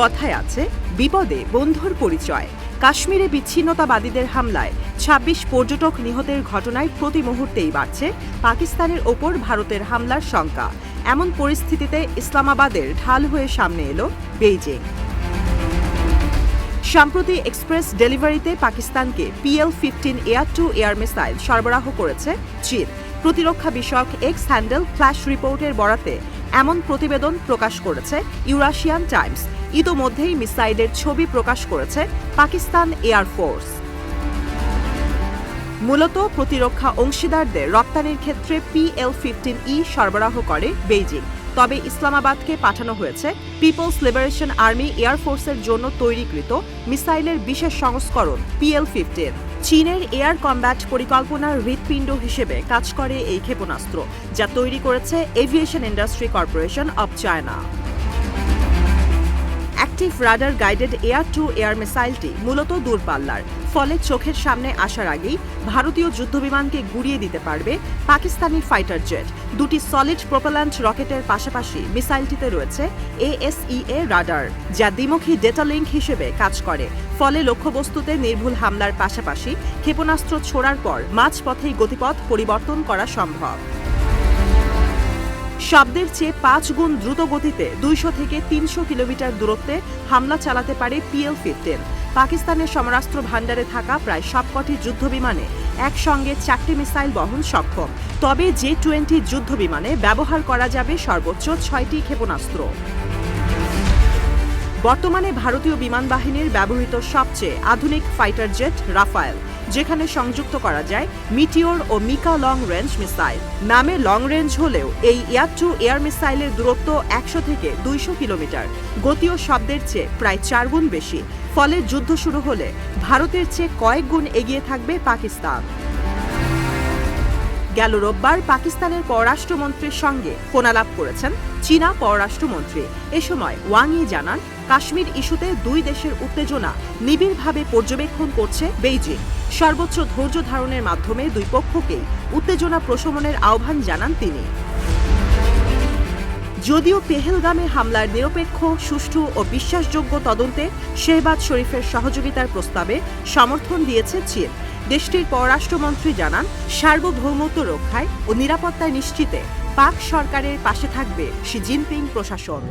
কথায় আছে, বিপদে বন্ধুর পরিচয়। কাশ্মীরে বিচ্ছিন্নতাবাদীদের হামলায় ২৬ পর্যটক নিহতের ঘটনায় প্রতি মুহূর্তেই বাড়ছে পাকিস্তানের ওপর ভারতের হামলার শঙ্কা। এমন পরিস্থিতিতে ইসলামাবাদের ঢাল হয়ে সামনে এলো বেইজিং। সম্প্রতি এক্সপ্রেস ডেলিভারিতে পাকিস্তানকে PL fifteen air to air missile সরবরাহ করেছে চীন। প্রতিরক্ষা বিষয়ক এক্স হ্যান্ডেল ফ্ল্যাশ রিপোর্টের বরাতে এমন প্রতিবেদন প্রকাশ করেছে ইউরাশিয়ান টাইমস। ইতোমধ্যেই মিসাইলের ছবি প্রকাশ করেছে পাকিস্তান এয়ার ফোর্স। মূলত প্রতিরক্ষা অংশীদারদের রপ্তানির ক্ষেত্রে পিএল ফিফটিন ই সরবরাহ করে বেইজিং। তবে ইসলামাবাদকে পাঠানো হয়েছে পিপলস লিবারেশন আর্মি এয়ারফোর্সের জন্য তৈরিকৃত মিসাইলের বিশেষ সংস্করণ পিএল ফিফটিন। চীনের এয়ার কম্ব্যাট পরিকল্পনার হৃৎপিণ্ড হিসেবে কাজ করে এই ক্ষেপণাস্ত্র, যা তৈরি করেছে aviation industry corporation of China. Active radar guided air to air মিসাইলটি মূলত দূরপাল্লার ফলে চোখের সামনে আসার আগেই ভারতীয় যুদ্ধবিমানকে গুড়িয়ে দিতে পারবে পাকিস্তানি ফাইটার জেট দুটি সলিড প্রোপেল্যান্ট রকেটের পাশাপাশি মিসাইলটিতে রয়েছে এএসইএ রাডার যা দ্বিমুখী ডেটা লিঙ্ক হিসেবে কাজ করে। ফলে লক্ষ্যবস্তুতে নির্ভুল হামলার পাশাপাশি ক্ষেপণাস্ত্র ছোড়ার পর মাঝপথেই গতিপথ পরিবর্তন করা সম্ভব। শব্দের চেয়ে পাঁচ গুণ দ্রুত গতিতে দুইশো থেকে তিনশো কিলোমিটার দূরত্বে হামলা চালাতে পারে পিএল ফিফটিন। পাকিস্তানের সমরাস্ত্র ভাণ্ডারে থাকা প্রায় সবকটি যুদ্ধবিমানে একসঙ্গে চারটি মিসাইল বহন সক্ষম। তবে জে টোয়েন্টি যুদ্ধবিমানে ব্যবহার করা যাবে সর্বোচ্চ ছয়টি ক্ষেপণাস্ত্র। বর্তমানে ভারতীয় বিমান বাহিনীর ব্যবহৃত সবচেয়ে আধুনিক ফাইটার জেট রাফায়েল। যেখানে সংযুক্ত করা যায় মিটিওর ও মিকা লং রেঞ্জ মিসাইল। নামে লং রেঞ্জ হলেও এই এয়ার টু এয়ার মিসাইলের দূরত্ব একশো থেকে দুইশো কিলোমিটার। গতীয় শব্দের চেয়ে প্রায় চার গুণ বেশি। ফলে যুদ্ধ শুরু হলে ভারতের চেয়ে কয়েক গুণ এগিয়ে থাকবে পাকিস্তান। গেল রোববার পাকিস্তানের পররাষ্ট্রমন্ত্রীর সঙ্গে ফোনালাপ করেছেন চীনা পররাষ্ট্রমন্ত্রী। এ সময় ওয়াং ই জানান, কাশ্মীর ইস্যুতে দুই দেশের উত্তেজনা নিবিড়ভাবে পর্যবেক্ষণ করছে বেইজিং। সর্বোচ্চ ধৈর্য ধারণের মাধ্যমে দুই পক্ষকেই উত্তেজনা প্রশমনের আহ্বান জানান তিনি। যদিও পেহেলগামে হামলার নিরপেক্ষ, সুষ্ঠু ও বিশ্বাসযোগ্য তদন্তে শেহবাজ শরীফের সহযোগিতার প্রস্তাবে সমর্থন দিয়েছে চীন। দেশটির পররাষ্ট্রমন্ত্রী জানান, সার্বভৌমত্ব রক্ষায় ও নিরাপত্তা নিশ্চিতে পাক সরকারের পাশে থাকবে শি জিনপিং প্রশাসন।